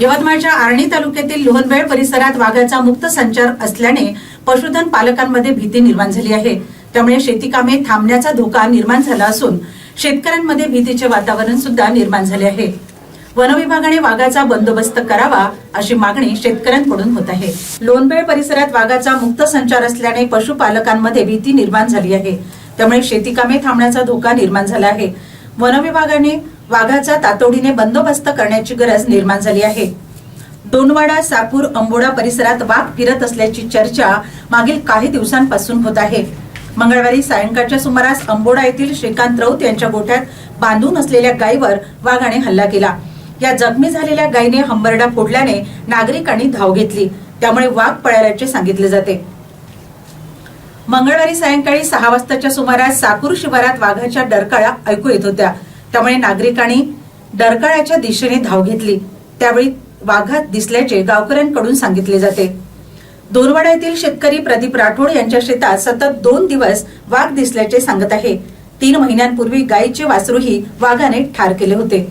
यवतमाळच्या आर्णी तालुक्यातील लोहनबेळ परिसरात वाघाचा मुक्त संचार असल्याने पशुधन पालकांमध्ये भीती निर्माण झाली आहे. त्यामुळे शेतीकामे थांबण्याचा धोका निर्माण झाला असून शेतकऱ्यांमध्ये भीतीचे वातावरण सुद्धा निर्माण झाले आहे. वनविभागाने वाघाचा बंदोबस्त करावा अशी मागणी शेतकऱ्यांकडून होत आहे. लोणबेळ परिसरात वाघाचा मुक्त संचार असल्याने पशुपालकांमध्ये भीती निर्माण झाली आहे. त्यामुळे शेतीकामे थांबण्याचा धोका निर्माण झाला आहे. वनविभागाने वाघाचा तातडीने बंदोबस्त करण्याची गरज निर्माण झाली आहे. डोनवाडा सापूर अंबोडा परिसरात वाघ फिरत असल्याची चर्चा मागील काही दिवसांपासून होत आहे. मंगळवारी सायंकाळच्या सुमारास अंबोडा येथील श्रीकांत राऊत यांच्या गोठ्यात बांधून असलेल्या गायीवर वाघाने हल्ला केला. या जखमी झालेल्या गायीने हंबरडा फोडल्याने नागरिकांनी धाव घेतली. त्यामुळे वाघ पळाल्याचे सांगितले जाते. मंगळवारी सायंकाळी सहा वाजताच्या सुमारास साकूर शिवारात वाघाच्या डरकाळा ऐकू येत होत्या. त्यामुळे नागरिकांनी डरकाळ्याच्या दिशेने धाव घेतली. त्यावेळी वाघात दिसल्याचे गावकऱ्यांकडून सांगितले जाते. दोरवाडा येथील शेतकरी प्रदीप राठोड यांच्या शेतात सतत दोन दिवस वाघ दिसल्याचे सांगत आहे. तीन महिन्यांपूर्वी गायीचे वासरूही वाघाने ठार केले होते.